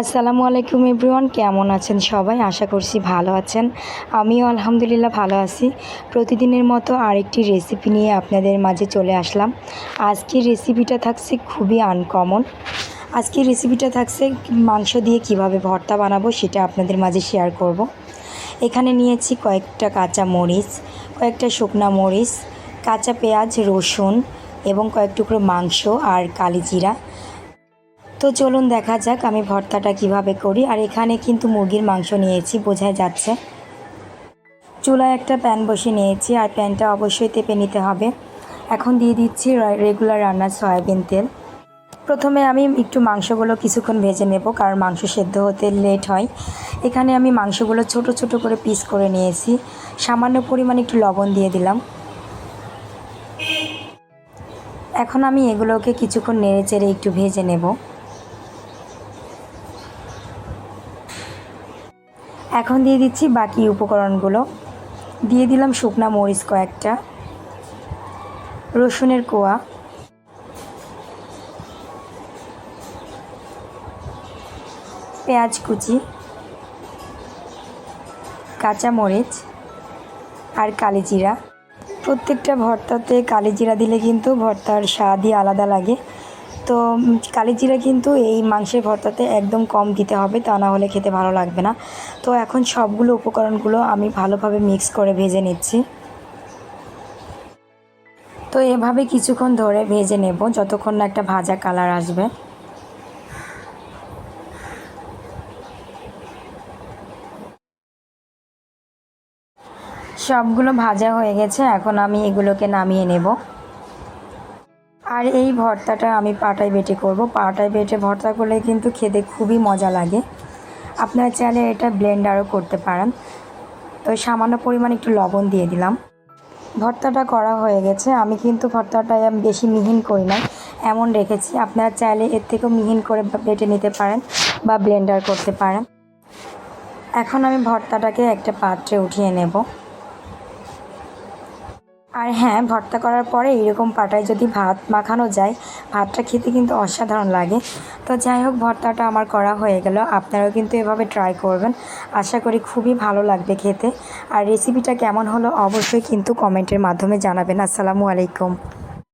আসসালামু আলাইকুম এভরিওয়ান, কেমন আছেন সবাই? আশা করছি ভালো আছেন। আমিও আলহামদুলিল্লাহ ভালো আছি। প্রতিদিনের মতো আরেকটি রেসিপি নিয়ে আপনাদের মাঝে চলে আসলাম। আজকের রেসিপিটা থাকছে খুবই আনকমন আজকের রেসিপিটা থাকছে মাংস দিয়ে কীভাবে ভর্তা বানাবো সেটা আপনাদের মাঝে শেয়ার করব। এখানে নিয়েছি কয়েকটা কাঁচা মরিচ, কয়েকটা শুকনা মরিচ, কাঁচা পেঁয়াজ, রসুন এবং কয়েক টুকরো মাংস আর কালি জিরা তো চলুন দেখা যাক আমি ভর্তাটা কীভাবে করি। আর এখানে কিন্তু মুরগির মাংস নিয়েছি, বোঝাই যাচ্ছে। চুলায় একটা প্যান বসে নিয়েছি, আর প্যানটা অবশ্যই তেপে নিতে হবে। এখন দিয়ে দিচ্ছি রেগুলার রান্নার সয়াবিন তেল। প্রথমে আমি একটু মাংসগুলো কিছুক্ষণ ভেজে নেব, কারণ মাংস সেদ্ধ হতে লেট হয়। এখানে আমি মাংসগুলো ছোট ছোট করে পিস করে নিয়েছি। সামান্য পরিমাণ একটু লবণ দিয়ে দিলাম। এখন আমি এগুলোকে কিছুক্ষণ নেড়ে চেড়ে একটু ভেজে নেব। এখন দিয়ে দিচ্ছি বাকি উপকরণগুলো। দিয়ে দিলাম শুকনা মরিচ কয়েকটা, রসুনের কোয়া, পেঁয়াজ কুচি, কাঁচা মরিচ আর কালি জিরা। প্রত্যেকটা ভর্তাতে কালি জিরা দিলে কিন্তু ভর্তার স্বাদই আলাদা লাগে। তো কালি জিরা কিন্তু এই মাংসের ভর্তাতে একদম কম দিতে হবে, তা না হলে খেতে ভালো লাগবে না। তো এখন সবগুলো উপকরণগুলো আমি ভালোভাবে মিক্স করে ভেজে নিচ্ছি। তো এভাবে কিছুক্ষণ ধরে ভেজে নেব, যতক্ষণ না একটা ভাজা কালার আসবে। সবগুলো ভাজা হয়ে গেছে, এখন আমি এগুলোকে নামিয়ে নেব। আর এই ভর্তাটা আমি পাটায় বেটে করব। পাটায় বেটে ভর্তা করলে কিন্তু খেতে খুবই মজা লাগে। আপনারা চাইলে এটা ব্লেন্ডারও করতে পারেন। তো সামান্য পরিমাণ একটু লবণ দিয়ে দিলাম। ভর্তাটা করা হয়ে গেছে। আমি কিন্তু ভর্তাটা বেশি মিহিন করি না এমন রেখেছি। আপনারা চাইলে এর থেকেও মিহিন করে বেটে নিতে পারেন বা ব্লেন্ডার করতে পারেন। এখন আমি ভর্তাটাকে একটা পাত্রে উঠিয়ে নেব। আর হ্যাঁ ভর্তা করার পরে এরকম পাটায় যদি ভাত মাখানো যায়, ভাতটা খেতে কিন্তু অসাধারণ লাগে। তো যাই হোক, ভর্তাটা আমার করা হয়ে গেল। আপনারাও কিন্তু এভাবে ট্রাই করবেন। আশা করি খুবই ভালো লাগবে খেতে। আর রেসিপিটা কেমন হলো অবশ্যই কিন্তু কমেন্টের মাধ্যমে জানাবেন। আসসালামু আলাইকুম।